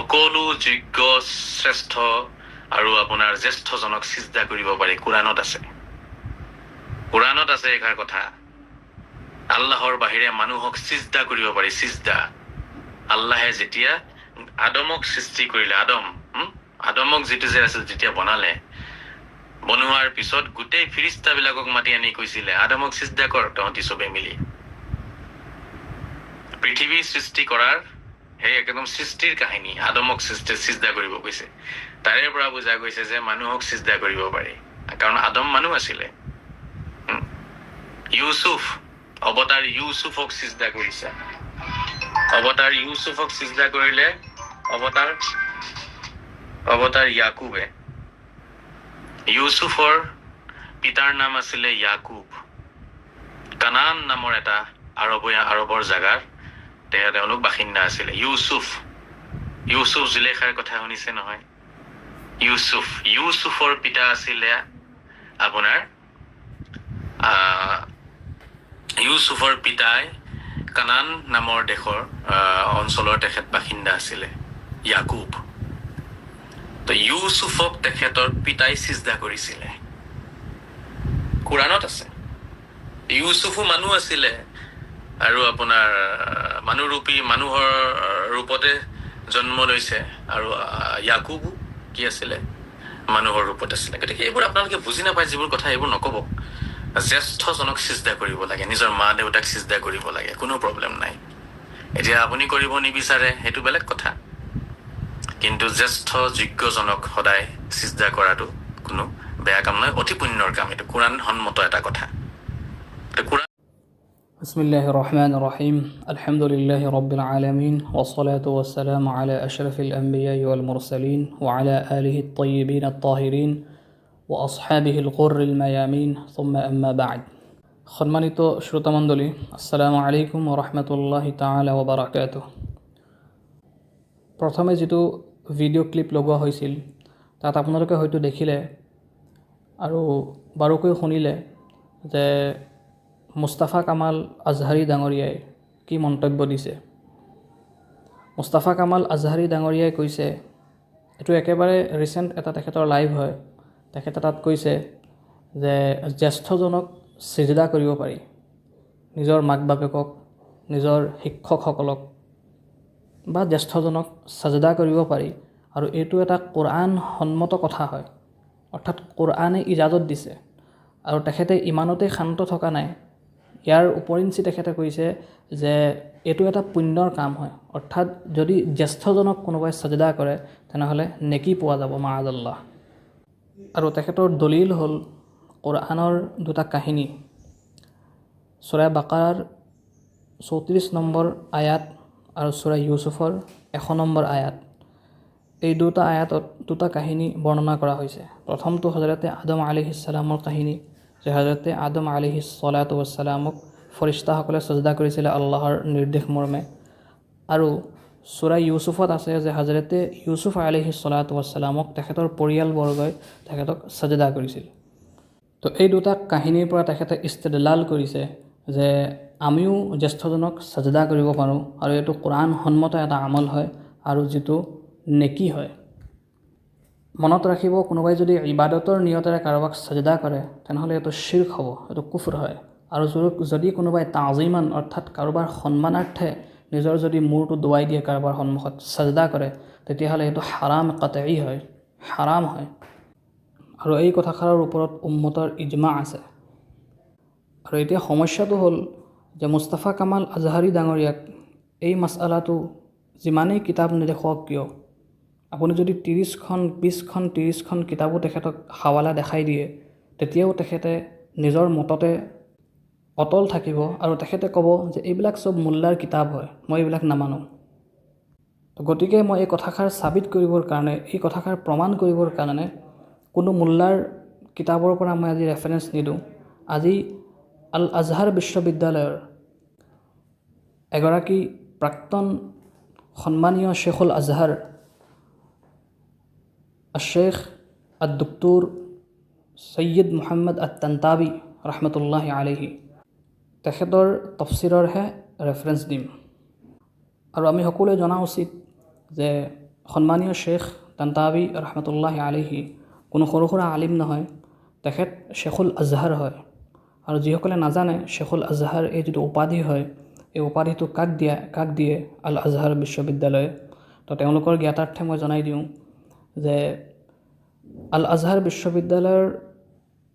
সকলো যোগ্য শ্ৰেষ্ঠ আৰু আপোনাৰ জ্যেষ্ঠজনক চিজদা কৰিব পাৰি। কোৰাণত আছে। কোৰাণত আছে এষাৰ কথা। আল্লাহৰ বাহিৰে মানুহক চিজদা কৰিব পাৰি। চিজদা আল্লাহে যেতিয়া আদমক সৃষ্টি কৰিলে আদম? আদমক যিটো যে আছিল যেতিয়া বনালে বনোৱাৰ পিছত গোটেই ফিৰিষ্টাবিলাকক মাতি আনি কৈছিলে আদমক চিজদা কৰ তহঁতি চবে মিলি। পৃথিৱী সৃষ্টি কৰাৰ সেই একদম সৃষ্টিৰ কাহিনী। আদমক সৃষ্টি চিজদা কৰিব কৈছে। তাৰে পৰা বুজা গৈছে যে মানুহক চিজদা কৰিব পাৰি। কাৰণ আদম মানুহ আছিলে। ইউচুফ অৱতাৰ ইউচুফক চিজদা কৰিছে। অৱতাৰ ইউচুফক চিজদা কৰিলে অৱতাৰ অৱতাৰ ইয়াকুবে। ইউচুফৰ পিতাৰ নাম আছিলে ইয়াকুব। কানান নামৰ এটা আৰবীয়া আৰবৰ জাগাৰ তেওঁলোক বাসিন্দা আছিলে। ইউচুফ। ইউচুফ জুলেখাৰ কথা শুনিছে নহয়? ইউচুফ। ইউচুফৰ পিতা আছিলে আপোনাৰ ইউচুফৰ পিতাই কানান নামৰ দেশৰ অঞ্চলৰ তেখেত বাসিন্দা আছিলে ইয়াকুব। তো ইউচুফক তেখেতৰ পিতাই চিজদা কৰিছিলে। কোৰাণত আছে। ইউচুফো মানুহ আছিলে। আৰু আপোনাৰ মানুহৰূপী মানুহৰ ৰূপতে জন্ম লৈছে। আৰু ইয়াকুবো কি আছিলে? মানুহৰ ৰূপত আছিলে। গতিকে এইবোৰ আপোনালোকে বুজি নাপায় যিবোৰ কথা এইবোৰ নক'ব। জ্যেষ্ঠজনক চিজদা কৰিব লাগে নিজৰ মা দেউতাক চিজদা কৰিব লাগে কোনো প্ৰব্লেম নাই। এতিয়া আপুনি কৰিব নিবিচাৰে সেইটো বেলেগ কথা। কিন্তু জ্যেষ্ঠ যোগ্যজনক সদায় চিজদা কৰাটো কোনো বেয়া কাম নহয় অতি পুণ্যৰ কাম। এইটো কোৰাণ সন্মত এটা কথা। কোৰাণ بسم الله الرحمن الرحيم الحمد لله رب العالمين والصلاة والسلام على أشرف الأنبياء والمرسلين وعلى آله الطيبين الطاهرين وأصحابه الغر الميامين ثم أما بعد সম্মানিত শ্রোতামণ্ডলী আসসালামু আলাইকুম ওরহমতুল্লাহ তালা ওবরাকাত প্ৰথমে যিটো ভিডিঅ' ক্লিপ লগোৱা হৈছিল তাত আপোনালোকে হয়তো দেখিলে আৰু বাৰুকৈ শুনিলে যে মুস্তাফা কামাল আজহাৰী ডাঙৰীয়াই কি মন্তব্য দিছে? মুস্তাফা কামাল আজহাৰী ডাঙৰীয়াই কৈছে এইটো একেবাৰে ৰিচেণ্ট এটা তেখেতৰ লাইভ হয়। তেখেতে তাত কৈছে যে জ্যেষ্ঠজনক চিজদা কৰিব পাৰি। নিজৰ মাক বাপেকক নিজৰ শিক্ষকসকলক বা জ্যেষ্ঠজনক চাজদা কৰিব পাৰি। আৰু এইটো এটা কোৰআন সন্মত কথা হয়। অৰ্থাৎ কোৰআনে ইজাজত দিছে। আৰু তেখেতে ইমানতেই শান্ত থকা নাই ইয়াৰ উপৰিঞ্চি তেখেতে কৈছে যে এইটো এটা পুণ্যৰ কাম হয়। অৰ্থাৎ যদি জ্যেষ্ঠজনক কোনোবাই চাজদা কৰে তেনেহ'লে নেকি পোৱা যাব মাআজাল্লাহ আৰু তেখেতৰ দলিল হ'ল কোৰআনৰ দুটা কাহিনী। চুৰা বাকাৰ চৌত্ৰিছ নম্বৰ আয়াত আৰু চুৰা ইউচুফৰ এশ নম্বৰ আয়াত। এই দুটা আয়াতত দুটা কাহিনী বৰ্ণনা কৰা হৈছে। প্ৰথমটো হজৰতে আদম আলিহিছালামৰ কাহিনী। যে হজৰতে আদম আলিহি চলাত ৱাছালামক ফৰিষ্টাসকলে চজদা কৰিছিলে আল্লাহৰ নিৰ্দেশ মৰ্মে আৰু চুৰা ইউচুফত আছে যে হজৰতে ইউচুফ আলিহি চলাত ৱাছালামক তেখেতৰ পৰিয়ালবৰ্গই তেখেতক চজদা কৰিছিল। তো এই দুটা কাহিনীৰ পৰা তেখেতে ইষ্টেদলাল কৰিছে যে আমিও জ্যেষ্ঠজনক চাজদা কৰিব পাৰোঁ আৰু এইটো কোৰআন সন্মত এটা আমল হয় আৰু যিটো নেকি হয়। মনত ৰাখিব কোনোবাই যদি ইবাদতৰ নিয়তেৰে কাৰোবাক চাজদা কৰে তেনেহ'লে এইটো শিৰ্ক হ'ব এইটো কুফৰ হয়। আৰু যদি কোনোবাই তাজিমান অৰ্থাৎ কাৰোবাৰ সন্মানাৰ্থে নিজৰ যদি মূৰটো দোৱাই দিয়ে কাৰোবাৰ সন্মুখত চাজদা কৰে তেতিয়াহ'লে এইটো হাৰাম কাটেই হয় হাৰাম হয়। আৰু এই কথাষাৰৰ ওপৰত উম্মতৰ ইজমা আছে। আৰু এতিয়া সমস্যাটো হ'ল যে মুস্তাফা কামাল আজহাৰী ডাঙৰীয়াক এই মাছালাটো যিমানেই কিতাপ নেদেখুৱাওক কিয় আপুনি যদি ত্ৰিছখন বিছখন ত্ৰিছখন কিতাপো তেখেতক হাৱালা দেখাই দিয়ে তেতিয়াও তেখেতে নিজৰ মততে অটল থাকিব আৰু তেখেতে ক'ব যে এইবিলাক চব মোল্লাৰ কিতাপ হয় মই এইবিলাক নামানো। গতিকে মই এই কথাষাৰ চাবিত কৰিবৰ কাৰণে এই কথাষাৰ প্ৰমাণ কৰিবৰ কাৰণে কোনো মোল্লাৰ কিতাপৰ পৰা মই আজি ৰেফাৰেঞ্চ নিদিওঁ। আজি আল আজহাৰ বিশ্ববিদ্যালয়ৰ এগৰাকী প্ৰাক্তন সন্মানীয় শ্বেখুল আজহাৰ শ্বেখ আদুক্তুৰ সৈয়দ মোহাম্মদ আত্তান্তাবি ৰহমতুল্লাহ আলহি তেখেতৰ তফচিৰৰহে ৰেফাৰেঞ্চ দিম। আৰু আমি সকলোৱে জনা উচিত যে সন্মানীয় শ্বেখ তান্তাবি ৰহমতুল্লাহ আলিহি কোনো সৰু সুৰা আলিম নহয় তেখেত শ্বেখুল আজহাৰ হয়। আৰু যিসকলে নাজানে শ্বেখুল আজহাৰ এই যিটো উপাধি হয় এই উপাধিটো কাক দিয়া কাক দিয়ে আল আজহাৰ বিশ্ববিদ্যালয়ে তো তেওঁলোকৰ জ্ঞাতাৰ্থে মই জনাই দিওঁ যে আল আজহাৰ বিশ্ববিদ্যালয়ৰ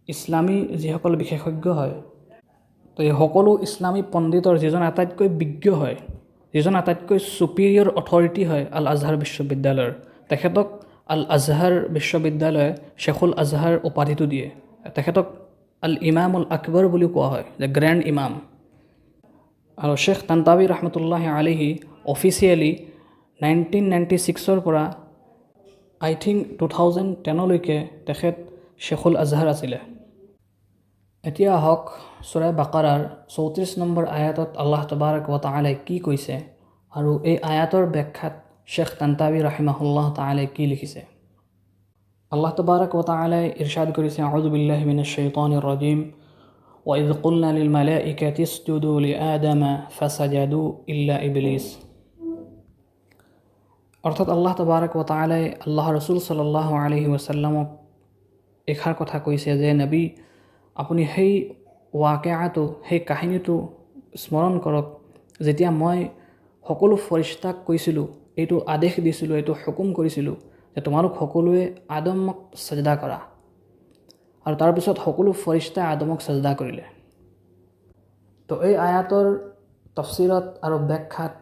ইছলামী যিসকল বিশেষজ্ঞ হয় তো এই সকলো ইছলামী পণ্ডিতৰ যিজন আটাইতকৈ বিজ্ঞ হয় যিজন আটাইতকৈ চুপিৰিয়ৰ অথৰিটি হয় আল আজহাৰ বিশ্ববিদ্যালয়ৰ তেখেতক আল আজহাৰ বিশ্ববিদ্যালয়ে শ্বেখুল আজহাৰ উপাধিটো দিয়ে। তেখেতক আল ইমাম উল আকবৰ বুলিও কোৱা হয় যে গ্ৰেণ্ড ইমাম। আৰু শ্বেখ তান্তাবি ৰহমতুল্লাহ আলিহি অফিচিয়েলি নাইনটিন নাইণ্টি ছিক্সৰ পৰা আই থিংক টু থাউজেণ্ড টেনলৈকে তেখেত শ্বেখুল আজহাৰ আছিলে এতিয়া আহক চুৰাই বাকাৰাৰ চৌত্ৰিছ নম্বৰ আয়াতত আল্লাহ তবাৰক তালাই কি কৈছে আৰু এই আয়াতৰ ব্যাখ্যাত শ্বেখ তান্তাবি ৰাহিমাহুল্লাহ তালাই কি লিখিছে আল্লাহ তবাৰক তালাই ইৰশাদ কৰিছে আউদুবিল্লাহ মিন শ্বেইতান ৰজিম وإذ قلنا للملائكة اسجدوا لآدم فسجدوا إلا إبليس অৰ্থাৎ আল্লাহ তবাৰক তালাই আল্লাহ ৰচুল চল্লাহ আলহি ৱাসাল্লামক এষাৰ কথা কৈছে যে নবী আপুনি সেই ৱাকেআটো সেই কাহিনীটো স্মৰণ কৰক। যেতিয়া মই সকলো ফৰিষ্টাক কৈছিলোঁ এইটো আদেশ দিছিলোঁ এইটো হুকুম কৰিছিলোঁ যে তোমালোক সকলোৱে আদমক চাজদা কৰা। আৰু তাৰপিছত সকলো ফৰিষ্টাই আদমক চাজদা কৰিলে। তো এই আয়াতৰ তফচিৰত আৰু ব্যাখ্যাত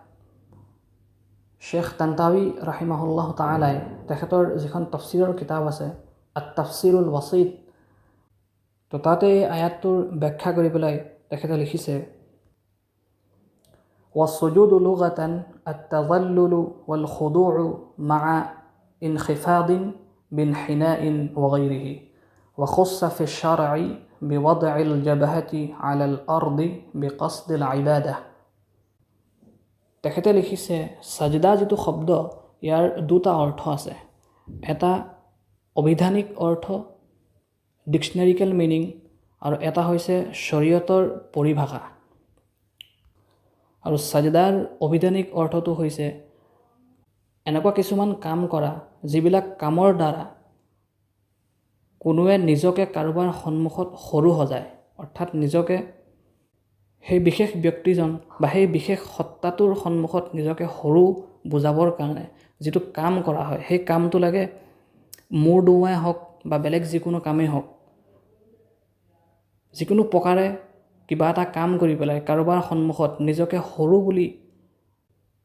শ্বেখ তান্তাৱী ৰাহিমাহুল্লাহ তালাই তেখেতৰ যিখন তফচিৰৰ কিতাপ আছে আত তফচিৰুল ৱাচিদ তো তাতে এই আয়াতটোৰ ব্যাখ্যা কৰি পেলাই তেখেতে লিখিছে والسجود لغة التظلل والخضوع مع انخفاض بانحناء وغيره وخص في الشرع بوضع الجبهة على الأرض بقصد العبادة তেখেতে লিখিছে চাজদা যিটো শব্দ ইয়াৰ দুটা অৰ্থ আছে। এটা অভিধানিক অৰ্থ ডিক্সনেৰিকেল মিনিং আৰু এটা হৈছে শৰীয়তৰ পৰিভাষা। আৰু চাজদাৰ অভিধানিক অৰ্থটো হৈছে এনেকুৱা কিছুমান কাম কৰা যিবিলাক কামৰ দ্বাৰা কোনোৱে নিজকে কাৰোবাৰ সন্মুখত সৰু সজায় অৰ্থাৎ নিজকে সেই বিশেষ ব্যক্তিজন বা সেই বিশেষ সত্তাটোৰ সন্মুখত নিজকে সৰু বুজাবৰ কাৰণে যিটো কাম কৰা হয় সেই কামটো লাগে মূৰ দোৱাই হওক বা বেলেগ যিকোনো কামেই হওক যিকোনো প্ৰকাৰে কিবা এটা কাম কৰি পেলাই কাৰোবাৰ সন্মুখত নিজকে সৰু বুলি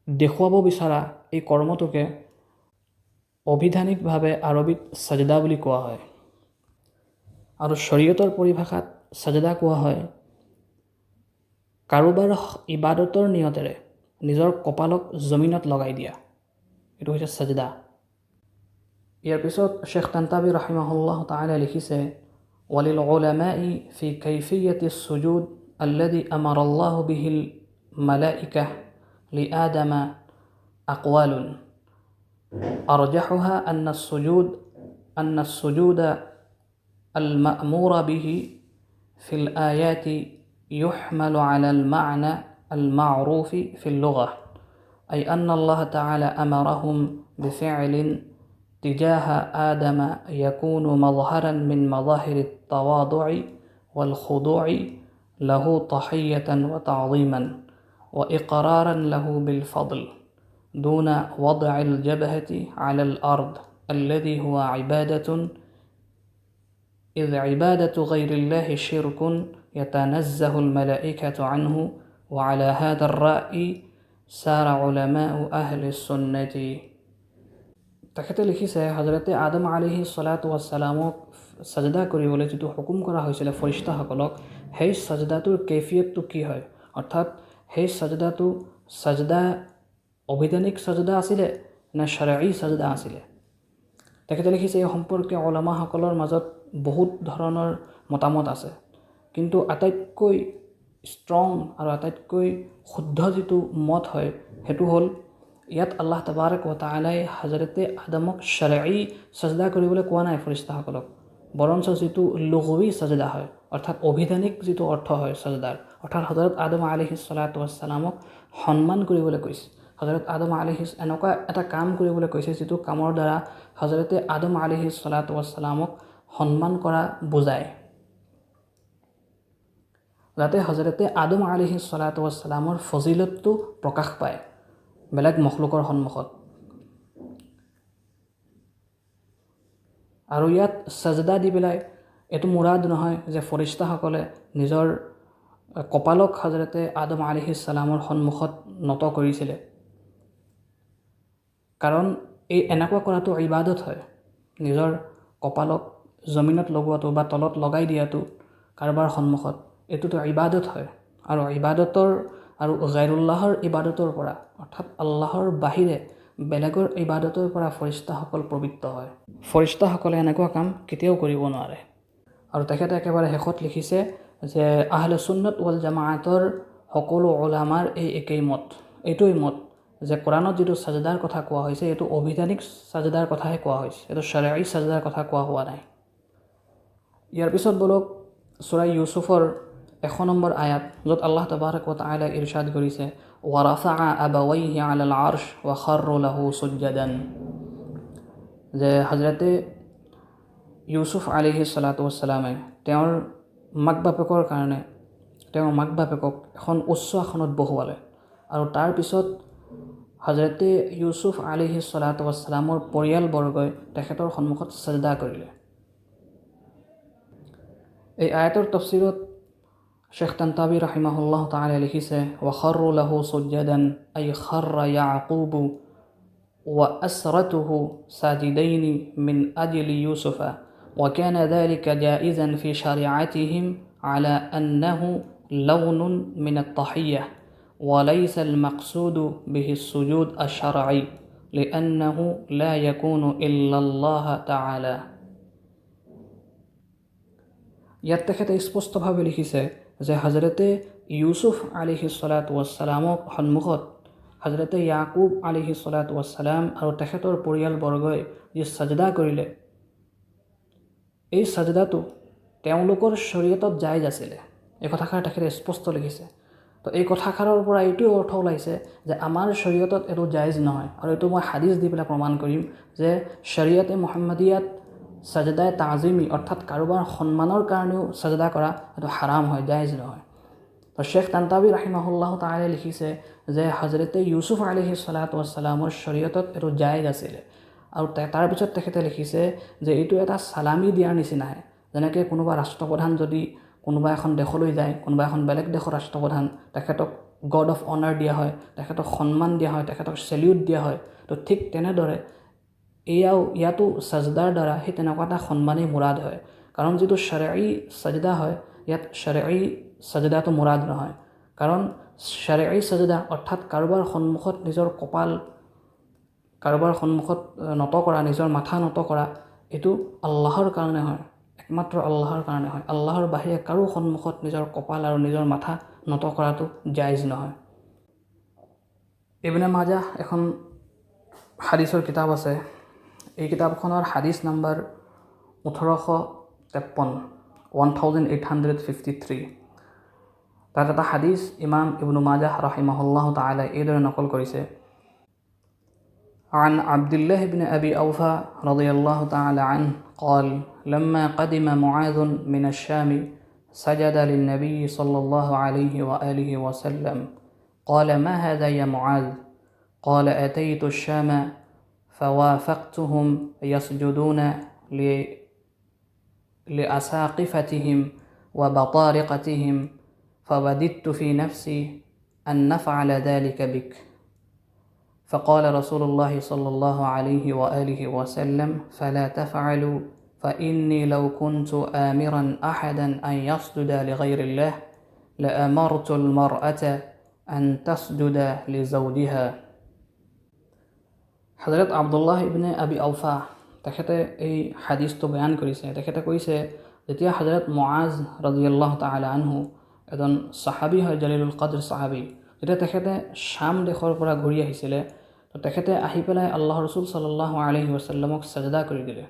দেখুৱাব বিচৰা এই কৰ্মটোকে অভিধানিকভাৱে আৰবীত চাজদা বুলি কোৱা হয়। আৰু শৰীয়তৰ পৰিভাষাত চাজদা কোৱা হয় কাৰোবাৰ ইবাদতৰ নিয়তেৰে নিজৰ কপালক জমিনত লগাই দিয়া এইটো হৈছে চাজদা ইয়াৰ পিছত শ্বেখ তান্তাবি ৰাহিমাহুল্লাহ তালা লিখিছে وللعلماء في كيفية السجود الذي أمر الله به الملائكة لآدم أقوال أرجحها أن السجود أن السجود المأمور به في الآيات يحمل على المعنى المعروف في اللغة أي أن الله تعالى أمرهم بفعل تجاه آدم يكون مظهرا من مظاهر التواضع والخضوع له تحية وتعظيما وإقرارا له بالفضل دون وضع الجبهة على الأرض الذي هو عبادة إذ عبادة غير الله شرك يتنزه الملائكة عنه وعلى هذا الرأي سار علماء أهل السنة তেখেতে লিখিছে হজৰতে আদম আলিহি চলাত ৱাছালামক চাজদা কৰিবলৈ যিটো হুকুম কৰা হৈছিলে ফৰিষ্টাসকলক সেই চাজদাটোৰ কেফিয়তটো কি হয় অৰ্থাৎ সেই চাজদাটো চাজদা অভিধানিক চাজদা আছিলে নে চাৰাই চাজদা আছিলে তেখেতে লিখিছে এই সম্পৰ্কে ওলামাসকলৰ মাজত বহুত ধৰণৰ মতামত আছে কিন্তু আটাইতকৈ ষ্ট্ৰং আৰু আটাইতকৈ শুদ্ধ যিটো মত হয় সেইটো হ'ল ইয়াত আল্লাহ তবাৰক তালাই হাজৰতে আদমক চাৰাই চাজদা কৰিবলৈ কোৱা নাই ফৰিষ্টাসকলক। বৰঞ্চ যিটো লঘৱী চাজদা হয় অৰ্থাৎ অভিধানিক যিটো অৰ্থ হয় চাজদাৰ অৰ্থাৎ হজৰত আদম আলিহি চলাত wassalamক সন্মান কৰিবলৈ কৈছে। হজৰত আদম আলিহি এনেকুৱা এটা কাম কৰিবলৈ কৈছে যিটো কামৰ দ্বাৰা হজৰতে আদম আলিহি চলাতু ৱাছালামক সন্মান কৰা বুজায়। যাতে হজৰতে আদম আলিহি চলাতু ৱাছালামৰ ফজিলতটো প্ৰকাশ পায়। বেলেগ মখলুকৰ সন্মুখত। আৰু ইয়াত চাজদা দি পেলাই এইটো মুৰাদ নহয় যে ফৰিষ্টাসকলে নিজৰ কপালক হজৰতে আদম আলিহি ছালামৰ সন্মুখত নত কৰিছিলে। কাৰণ এই এনেকুৱা কৰাটো ইবাদত হয়। নিজৰ কপালক জমিনত লগোৱাটো বা তলত লগাই দিয়াটো কাৰোবাৰ সন্মুখত। এইটোতো ইবাদত হয়। আৰু ইবাদতৰ আৰু গাইৰুল্লাহৰ ইবাদতৰ পৰা অৰ্থাৎ আল্লাহৰ বাহিৰে বেলেগৰ ইবাদতৰ পৰা ফৰিষ্টাসকল পবিত্ৰ হয়। ফৰিষ্টাসকলে এনেকুৱা কাম কেতিয়াও কৰিব নোৱাৰে। আৰু তেখেতে একেবাৰে শেষত লিখিছে যে আহলে সুন্নত ৱাল জামায়াতৰ সকলো ওলামাৰ এই একেই মত। এইটোৱেই মত যে কোৰাণত যিটো চাজদাৰ কথা কোৱা হৈছে এইটো অভিধানিক চাজদাৰ কথাহে কোৱা হৈছে। এইটো চাৰাই চাজদাৰ কথা কোৱা হোৱা নাই। ইয়াৰ পিছত বলক চৰাই ইউচুফৰ এশ নম্বৰ আয়াত য'ত আল্লাহ তবাৰক তালা ইৰশাদ কৰিছে ৱাৰাফা সুজ্জাদান যে হজৰতে ইউচুফ আলিহি চলাতু তেওঁৰ মাক বাপেকৰ কাৰণে তেওঁৰ মাক বাপেকক এখন উচ্চ আসনত বহুৱালে। আৰু তাৰপিছত হজৰতে ইউচুফ আলিহি চলাতু ৱাছালামৰ পৰিয়ালবৰ্গই তেখেতৰ সন্মুখত চাজদা কৰিলে। এই আয়তৰ তফচিলত শেখ তান্তাবি ৰাহিমাহুল্লাহ তালে লিখিছে ৱাখাৰু লাহু সুজ্জাদান আই খাৰ্ৰা ইয়াকুবু وأسرته ساجدين من أجل يوسف وكان ذلك جائزا في شريعتهم على أنه لون من التحية وليس المقصود به السجود الشرعي لأنه لا يكون إلا الله تعالى ইয়াত তেখেতে স্পষ্টভাৱে লিখিছে যে হজৰতে ইউচুফ আলিহি চলাত ৱাছালামক সন্মুখত হজৰতে ইয়াকুব আলিহি চলাত ৱাছালাম আৰু তেখেতৰ পৰিয়ালবৰ্গই যি চাজদা কৰিলে এই চাজদাটো তেওঁলোকৰ শৰীয়তত জায়জ আছিলে। এই কথাষাৰ তেখেতে স্পষ্ট লিখিছে। তো এই কথাষাৰৰ পৰা এইটোৱে অৰ্থ ওলাইছে যে আমাৰ শৰীয়তত এইটো জায়জ নহয়। আৰু এইটো মই হাদিছ দি পেলাই প্ৰমাণ কৰিম যে শৰীয়তে মোহাম্মদিয়াত চাজদাই তাজিমি অৰ্থাৎ কাৰোবাৰ সন্মানৰ কাৰণেও চাজদা কৰা এইটো হাৰাম হয় জায়জ নহয়। তো শ্বেখ তান্তাবি ৰাহিমাহুল্লাহ তালে লিখিছে যে হজৰতে ইউচুফ চলাত ৱাছালামৰ শৰীয়তত এইটো জায়জ আছিলে। আৰু তাৰপিছত তেখেতে লিখিছে যে এইটো এটা চালামি দিয়াৰ নিচিনাহে যেনেকৈ কোনোবা ৰাষ্ট্ৰপ্ৰধান যদি কোনোবা এখন দেশলৈ যায় কোনোবা এখন বেলেগ দেশৰ ৰাষ্ট্ৰপ্ৰধান তেখেতক গড অফ অনাৰ দিয়া হয় তেখেতক সন্মান দিয়া হয় তেখেতক চেলিউট দিয়া হয় তো ঠিক তেনেদৰে এয়াও ইয়াতো চাজদাৰ দ্বাৰা সেই তেনেকুৱা এটা সন্মানেই মুৰাদ হয়। কাৰণ যিটো শ্বাৰেই চাজদা হয় ইয়াত শ্বাৰেই চাজদাটো মুৰাদ নহয়। কাৰণ শ্বাৰেই চাজদা অৰ্থাৎ কাৰোবাৰ সন্মুখত নিজৰ কপাল কাৰোবাৰ সন্মুখত নত কৰা নিজৰ মাথা নত কৰা এইটো আল্লাহৰ কাৰণে হয়। একমাত্ৰ আল্লাহৰ কাৰণে হয়। আল্লাহৰ বাহিৰে কাৰো সন্মুখত নিজৰ কপাল আৰু নিজৰ মাথা নত কৰাটো জায়জ নহয়। ইবনে মাজাহ এখন হাদিছৰ কিতাপ আছে। এই কিতাপখনৰ হাদিছ নাম্বাৰ ওঠৰশ তেপন্ন one thousand eight hundred fifty three তাত এটা হাদিছ ইমাম ইবনু মাজাহ ৰাহিমাহুল্লাহ তালাই এইদৰে নকল কৰিছে عن عبد الله بن أبي أوفى رضي الله تعالى عنه قال لما قدم معاذ من الشام سجد للنبي صلى الله عليه وآله وسلم قال ما هذا يا معاذ قال أتيت الشام فوافقتهم يسجدون لأساقفتهم وبطارقتهم فوددت في نفسي أن نفعل ذلك بك. فقال رسول الله صلى الله عليه وآله وسلم فلا تفعلوا فإني لو كنت آمرا أحدا أن يسجد لغير الله لأمرت المرأة أن تسجد لزوجها. হজৰত আব্দুল্লাহ ইবনে আবি আউফা তেখেতে এই হাদিছটো বয়ান কৰিছে। তেখেতে কৈছে যেতিয়া হজৰত মআজ ৰাজিয়াল্লাহ তালা আনহু এজন চাহাবী হয় জলিলুল কাদৰ চাহাবী যেতিয়া তেখেতে শ্যাম দেশৰ পৰা ঘূৰি আহিছিলে তো তেখেতে আহি পেলাই আল্লাহ ৰচুল চাল্লাহ আলহি wasallamক চাজদা কৰি দিলে।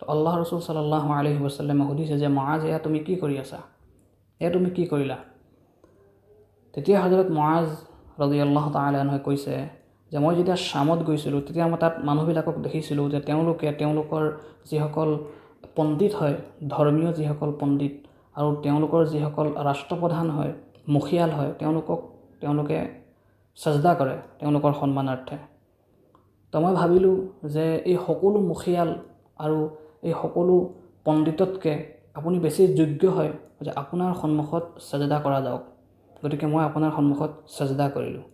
তো আল্লাহ ৰচুল চাল্লাহ আলহি wasallamে সুধিছে যে মআজ এয়া তুমি কি কৰি আছা? এয়া তুমি কি কৰিলা? তেতিয়া হজৰত মআজ ৰাজিয়াল্লাহ তালা আনহুৱে কৈছে যে মই যেতিয়া শ্বামত গৈছিলোঁ তেতিয়া মই তাত মানুহবিলাকক দেখিছিলোঁ যে তেওঁলোকে তেওঁলোকৰ যিসকল পণ্ডিত হয় ধৰ্মীয় যিসকল পণ্ডিত আৰু তেওঁলোকৰ যিসকল ৰাষ্ট্ৰপ্ৰধান হয় মুখিয়াল হয় তেওঁলোকক তেওঁলোকে চেষ্টা কৰে তেওঁলোকৰ সন্মানাৰ্থে। তো মই ভাবিলোঁ যে এই সকলো মুখিয়াল আৰু এই সকলো পণ্ডিততকৈ আপুনি বেছি যোগ্য হয় যে আপোনাৰ সন্মুখত চেষ্টা কৰা যাওক। গতিকে মই আপোনাৰ সন্মুখত চেষ্টা কৰিলোঁ।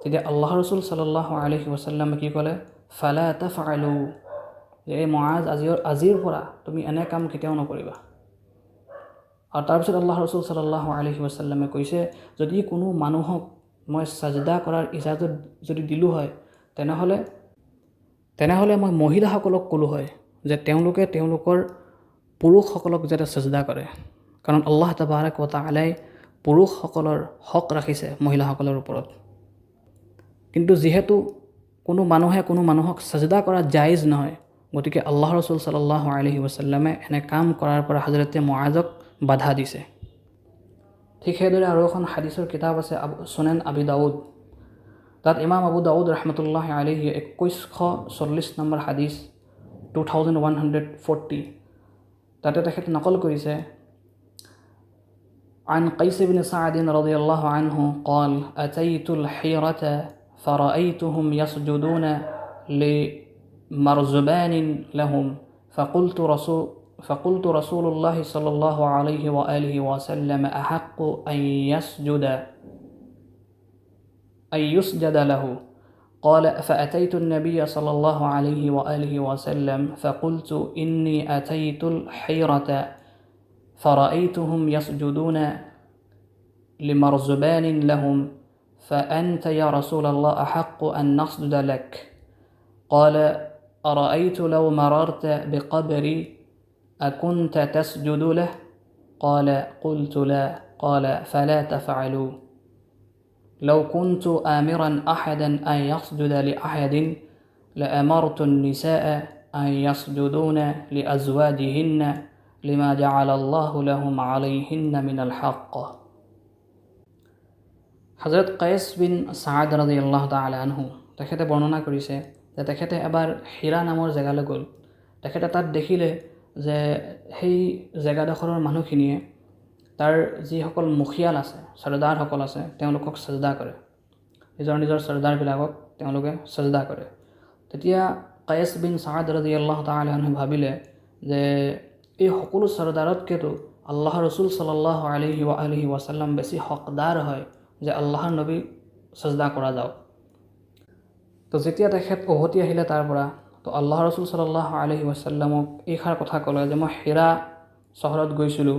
তেতিয়া আল্লাহ ৰচুল চাল্লাহ আলহি wasallam কি ক'লে ফালা এটা ফাইলো যে এই মহাজ আজিৰ আজিৰ পৰা তুমি এনে কাম কেতিয়াও নকৰিবা আৰু তাৰপিছত আল্লাহ ৰচুল চাল্লাহ আলহি wasallamে কৈছে যদি কোনো মানুহক মই চাজদা কৰাৰ ইজাজত যদি দিলোঁ হয় তেনেহ'লে তেনেহ'লে মই মহিলাসকলক ক'লোঁ হয় যে তেওঁলোকে তেওঁলোকৰ পুৰুষসকলক যাতে চেষ্টা কৰে কাৰণ আল্লাহ তাবাৰক আলাই পুৰুষসকলৰ হক ৰাখিছে মহিলাসকলৰ ওপৰত কিন্তু যিহেতু কোনো মানুহে কোনো মানুহক চেষ্টা কৰা জাইজ নহয় গতিকে আল্লাহ ৰচুল চাল্লাহ আলহি wasallamে এনে কাম কৰাৰ পৰা হাজৰতে মহাজক বাধা দিছে ঠিক সেইদৰে আৰু এখন হাদিছৰ কিতাপ আছে আবু চুনেন আবি দাউদ তাত ইমাম আবু দাউদ ৰহমতুল্লাহ আলহি একৈছশ চল্লিছ number হাদিছ two thousand one hundred forty তাতে তেখেতে নকল কৰিছে عن قيس بن سعد رضي الله عنه قال أتيت الحيرة فرأيتهم يسجدون لمرزبان لهم فقلت رسول فقلت رسول الله صلى الله عليه وآله وسلم أحق أن يسجد أن يسجد له. قال فأتيت النبي صلى الله عليه وآله وسلم فقلت إني أتيت الحيرة. فرأيتهم يسجدون لمرزبان لهم فأنت يا رسول الله أحق أن نسجد لك. قال أرأيت لو مررت بقبري أكنت تسجد له؟ قال قلت لا. قال فلا تفعلوا. لو كنت آمرا أحدا أن يسجد لأحد لأمرت النساء أن يسجدون لأزواجهن لما جعل الله لهم عليهن من الحق. হজৰত কয়েছ বিন ছাদ ৰাজি আল্লাহ তালা আনহু তেখেতে বৰ্ণনা কৰিছে যে তেখেতে এবাৰ হীৰা নামৰ জেগালৈ গ'ল। তেখেতে তাত দেখিলে যে সেই জেগাডোখৰৰ মানুহখিনিয়ে তাৰ যিসকল মুখিয়াল আছে চৰ্দাৰসকল আছে তেওঁলোকক চেষ্টা কৰে। নিজৰ নিজৰ চৰ্দাৰবিলাকক তেওঁলোকে চেষ্টা কৰে। তেতিয়া কয়েছ বিন ছাদ ৰাজি আল্লাহ তালাহ ভাবিলে যে এই সকলো চৰ্দাৰতকৈতো আল্লাহ ৰচুল চল্লাহ আলহি আলহি ৱাচাল্লাম বেছি হকদাৰ হয়। যে আল্লাহৰ নবী চেষ্টা কৰা যাওক। তো যেতিয়া তেখেত উভতি আহিলে তাৰ পৰা তো আল্লাহ ৰচুল চল্লাহ আলহি ৱাচাল্লামক এইষাৰ কথা ক'লে যে মই হেৰা চহৰত গৈছিলোঁ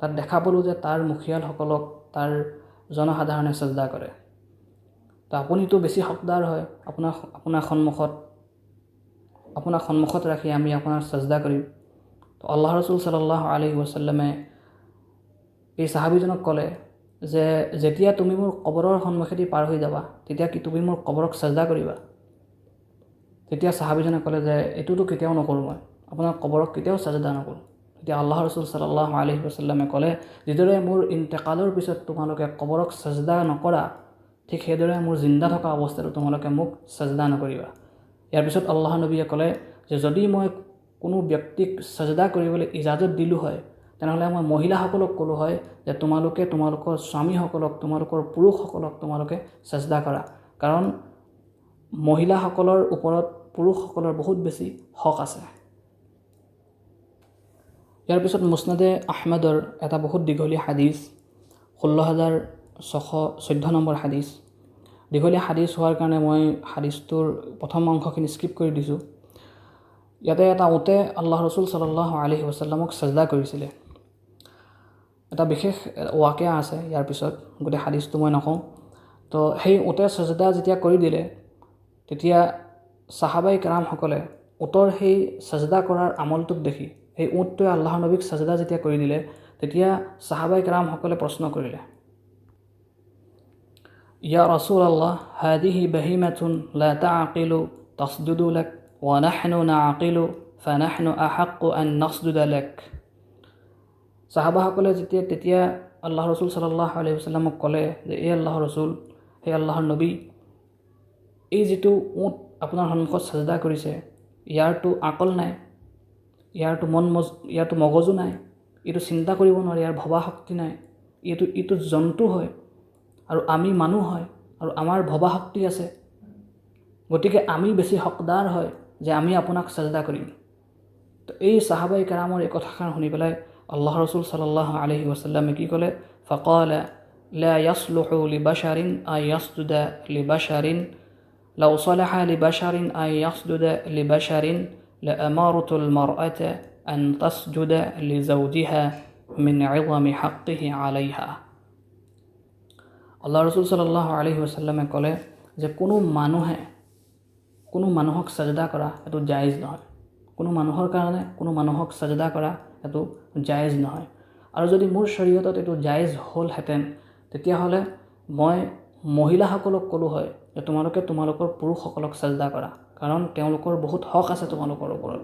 তাত দেখা পালোঁ যে তাৰ মুখিয়ালসকলক তাৰ জনসাধাৰণে চেষ্টা কৰে। তো আপুনিতো বেছি হকদাৰ হয় আপোনাৰ আপোনাৰ সন্মুখত আপোনাক সন্মুখত ৰাখি আমি আপোনাৰ চেষ্টা কৰিম। তো আল্লাহ ৰচুল চাল্লাহ আলহি ৱাচাল্লামে এই চাহাবিজনক ক'লে যে যেতিয়া তুমি মোৰ কবৰৰ সন্মুখেদি পাৰ হৈ যাবা তেতিয়া কি তুমি মোৰ কবৰক চেষ্টা কৰিবা? তেতিয়া চাহাবিজনে ক'লে যে এইটোতো কেতিয়াও নকৰোঁ মই। আপোনাৰ কবৰক কেতিয়াও চেষ্টা নকৰোঁ। তেতিয়া আল্লাহ ৰচুল চাল্লাহ আলহি wasallamে ক'লে যিদৰে মোৰ ইন্তেকালৰ পিছত তোমালোকে কবৰক চেষ্টা নকৰা ঠিক সেইদৰে মোৰ জিন্দা থকা অৱস্থাটো তোমালোকে মোক চেষ্টা নকৰিবা। ইয়াৰ পিছত আল্লাহ নবীয়ে ক'লে যে যদি মই কোনো ব্যক্তিক চেষ্টা কৰিবলৈ ইজাজত দিলোঁ হয় তেনেহ'লে মই মহিলাসকলক ক'লোঁ হয় যে তোমালোকে তোমালোকৰ স্বামীসকলক তোমালোকৰ পুৰুষসকলক তোমালোকে চেষ্টা কৰা। কাৰণ মহিলাসকলৰ ওপৰত পুৰুষসকলৰ বহুত বেছি হক আছে। ইয়াৰ পিছত মুছনাদে আহমেদৰ এটা বহুত দীঘলীয়া হাদিছ ষোল্ল হাজাৰ ছশ চৈধ্য নম্বৰ হাদিছ। দীঘলীয়া হাদিছ হোৱাৰ কাৰণে মই হাদিছটোৰ প্ৰথম অংশখিনি স্কিপ কৰি দিছোঁ। ইয়াতে এটা উটে আল্লাহ ৰচুল চাল্লাহ আলহি wasallamক চেষ্টা কৰিছিলে। এটা বিশেষ ৱাকে আছে ইয়াৰ পিছত গোটেই হাদিছটো মই নকওঁ। তো সেই উটে চজদা যেতিয়া কৰি দিলে তেতিয়া চাহাবাই কেৰামসকলে উটৰ সেই চজদা কৰাৰ আমলটোক দেখি সেই উটটোৱে আল্লাহ নবীক চজদা যেতিয়া কৰি দিলে তেতিয়া চাহাবাই কেৰামসকলে প্ৰশ্ন কৰিলে ইয়া ৰচুল আল্লাহ হাদিহি বেহি মেথুন লেতা আঁকিলো তছদুদু লেক ৱানাহেনো না আঁকিলো ফেনাহেনো আহাকো এন নছদুদা লেখ চাহাবাসকলে যেতিয়া তেতিয়া আল্লাহ ৰচুল চাল্লাহ আলহি wasallamক ক'লে যে এই আল্লাহ ৰচুল সেই আল্লাহৰ নবী এই যিটো উট আপোনাৰ সন্মুখত চাজদা কৰিছে ইয়াৰতো আকল নাই ইয়াৰতো মন মজ ইয়াৰতো মগজু নাই এইটো চিন্তা কৰিব নোৱাৰে ইয়াৰ ভবা শক্তি নাই এইটো এইটো জন্তু হয় আৰু আমি মানুহ হয় আৰু আমাৰ ভবা শক্তি আছে। গতিকে আমি বেছি হকদাৰ হয় যে আমি আপোনাক চাজদা কৰিম। তো এই চাহাবাই কেৰামৰ এই কথাষাৰ শুনি পেলাই আল্লাহ ৰচুল চাল্লাহ আলহি wasallamে কি ক'লে ফকাল لا يصلح لبشر أن يسجد لبشر لو صلح لبشر أن يسجد لبشر لأمارة المرأة أن تسجد لزوجها من عظم حقه عليها আল্লাহ ৰচুল সাল্লাহ আলহি wasallamে ক'লে যে কোনো মানুহে কোনো মানুহক চাজদা কৰা এইটো জায়েজ নহয় কোনো মানুহৰ কাৰণে কোনো মানুহক চাজদা কৰা এইটো জায়েজ নহয়। আৰু যদি মোৰ শৰীয়তত এইটো জায়েজ হ'লহেঁতেন তেতিয়াহ'লে মই মহিলাসকলক ক'লোঁ হয় যে তোমালোকে তোমালোকৰ পুৰুষসকলক চাজদা কৰা কাৰণ তেওঁলোকৰ বহুত হক আছে তোমালোকৰ ওপৰত।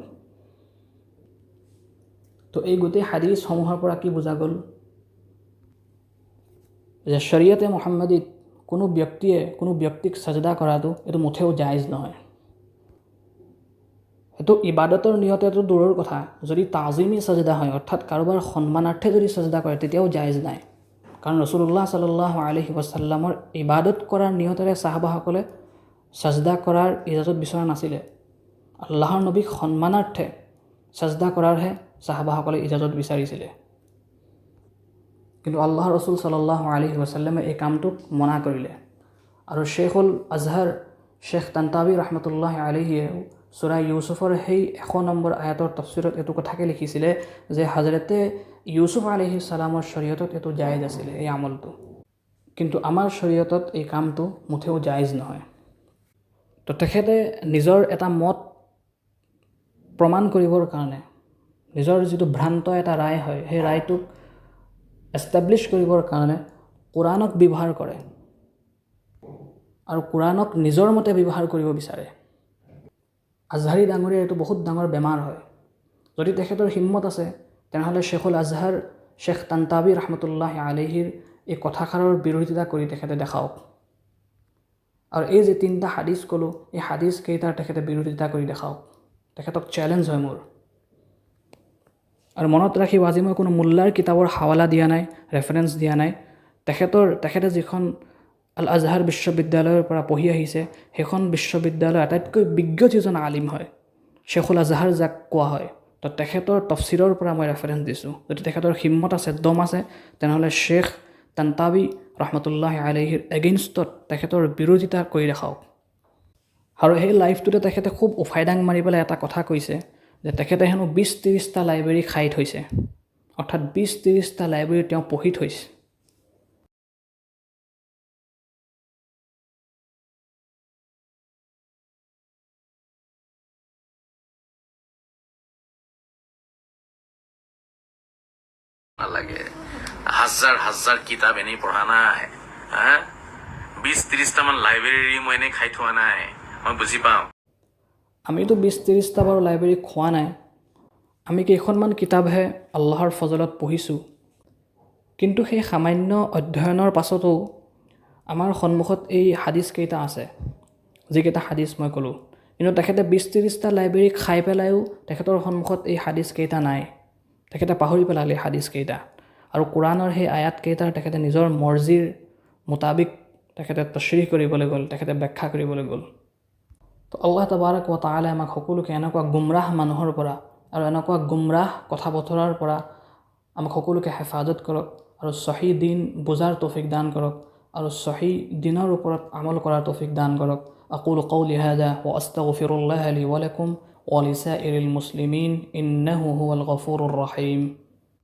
তো এই গোটেই হাদিছসমূহৰ পৰা কি বুজা গ'ল? যে শৰীয়তে মোহাম্মদীত কোনো ব্যক্তিয়ে কোনো ব্যক্তিক চাজদা কৰাটো এইটো মুঠেও জায়েজ নহয়। সেইটো ইবাদতৰ নিয়তেতো দূৰৰ কথা। যদি তাজিমি চাজদা হয় অৰ্থাৎ কাৰোবাৰ সন্মানাৰ্থে যদি চাজদা কৰে তেতিয়াও জায়েজ নাই। কাৰণ ৰচুল্লাহ চাল্লাহ আলহি wasallamৰ ইবাদত কৰাৰ নিয়তেৰে চাহাবাসকলে চাজদা কৰাৰ ইজাজত বিচৰা নাছিলে। আল্লাহৰ নবীক সন্মানাৰ্থে চাজদা কৰাৰহে চাহাবাসকলে ইজাজত বিচাৰিছিলে। কিন্তু আল্লাহ ৰচুল চাল্লাহ আলহি wasallamে এই কামটোক মনা কৰিলে। আৰু শ্বেখুল আজহাৰ শ্বেখ তান্তাবি ৰহমতুল্লাহ আলহিয়েও চুৰা ইউচুফৰ সেই এশ নম্বৰ আয়াতৰ তফচিৰত এইটো কথাকে লিখিছিলে যে হাজৰতে ইউচুফ আলহি চালামৰ শৰীয়তত এইটো জায়েজ আছিলে, এই আমলটো। কিন্তু আমাৰ শৰীয়তত এই কামটো মুঠেও জায়েজ নহয়। তো তেখেতে নিজৰ এটা মত প্ৰমাণ কৰিবৰ কাৰণে, নিজৰ যিটো ভ্ৰান্ত এটা ৰায় হয়, সেই ৰায়টোক এষ্টাব্লিছ কৰিবৰ কাৰণে কোৰাণক ব্যৱহাৰ কৰে। আৰু কোৰাণক নিজৰ মতে ব্যৱহাৰ কৰিব বিচাৰে। আজহাৰী ডাঙৰীয়া এইটো বহুত ডাঙৰ বেমাৰ হয়। যদি তেখেতৰ হিম্মত আছে তেনেহ'লে শ্বেখুল আজহাৰ শ্বেখ তান্তাবি ৰহমতুল্লাহ আলহিৰ এই কথাষাৰৰ বিৰোধিতা কৰি তেখেতে দেখাওক। আৰু এই যে তিনিটা হাদিছ ক'লোঁ এই হাদিছ কেইটাৰ তেখেতে বিৰোধিতা কৰি দেখাওক। তেখেতক চেলেঞ্জ হয় মোৰ। আৰু মনত ৰাখিব আজি মই কোনো মোল্লাৰ কিতাপৰ হাৱালা দিয়া নাই ৰেফাৰেঞ্চ দিয়া নাই। তেখেতৰ তেখেতে যিখন আল আজহাৰ বিশ্ববিদ্যালয়ৰ পৰা পঢ়ি আহিছে। সেইখন বিশ্ববিদ্যালয়ৰ আটাইতকৈ বিজ্ঞ যিজন আলিম হয় শ্বেখুল আজহাৰ যাক কোৱা হয়। তো তেখেতৰ তফচিৰৰ পৰা মই ৰেফাৰেঞ্চ দিছোঁ। যদি তেখেতৰ হিম্মত আছে দম আছে তেনেহ'লে শ্বেখ তান্তাবি ৰহমতুল্লাহ আলহিৰ এগেইনষ্টত তেখেতৰ বিৰোধিতা কৰি দেখাওক। আৰু সেই লাইফটোতে তেখেতে খুব উফাইডাং মাৰি পেলাই এটা কথা কৈছে যে তেখেতে হেনো বিছ ত্ৰিছটা লাইব্ৰেৰী খাই থৈছে। অৰ্থাৎ বিছ ত্ৰিছটা লাইব্ৰেৰী তেওঁ পঢ়ি থৈছে। হাজাৰ হাজাৰ কিতাপ এনেই পঢ়া নাই। হা? বিছ ত্ৰিছটামান লাইব্ৰেৰী মই এনেই খাই থোৱা নাই। মই বুজি পাওঁ। আমিতো বিছ ত্ৰিছটা বাৰু লাইব্ৰেৰী খোৱা নাই। আমি কেইখনমান কিতাপহে আল্লাহৰ ফজলত পঢ়িছোঁ। কিন্তু সেই সামান্য অধ্যয়নৰ পাছতো আমাৰ সন্মুখত এই হাদিছ কেইটা আছে। যিকেইটা হাদিছ মই ক'লোঁ। কিন্তু তেখেতে বিছ ত্ৰিছটা লাইব্ৰেৰী খাই পেলাইও তেখেতৰ সন্মুখত এই হাদিছ কেইটা নাই। তেখেতে পাহৰি পেলালে এই হাদিছ কেইটা। আৰু কোৰাণৰ সেই আয়াত কেইটাৰ তেখেতে নিজৰ মৰ্জিৰ মোতাবিক তেখেতে তশ্ৰীহ কৰিবলৈ গ'ল তেখেতে ব্যাখ্যা কৰিবলৈ গ'ল তো আল্লাহ তবাৰক ৱা তালে আমাক সকলোকে এনেকুৱা গুমৰাহ মানুহৰ পৰা আৰু এনেকুৱা গুমৰাহ কথা বতৰাৰ পৰা আমাক সকলোকে হেফাজত কৰক আৰু চহী দিন বুজাৰ তৌফিক দান কৰক আৰু চহী দিনৰ ওপৰত আমল কৰাৰ তৌফিক দান কৰক أقول قولي هذا وأستغفر الله لي ولكم ولسائر المسلمين إنه هو الغفور الرحيم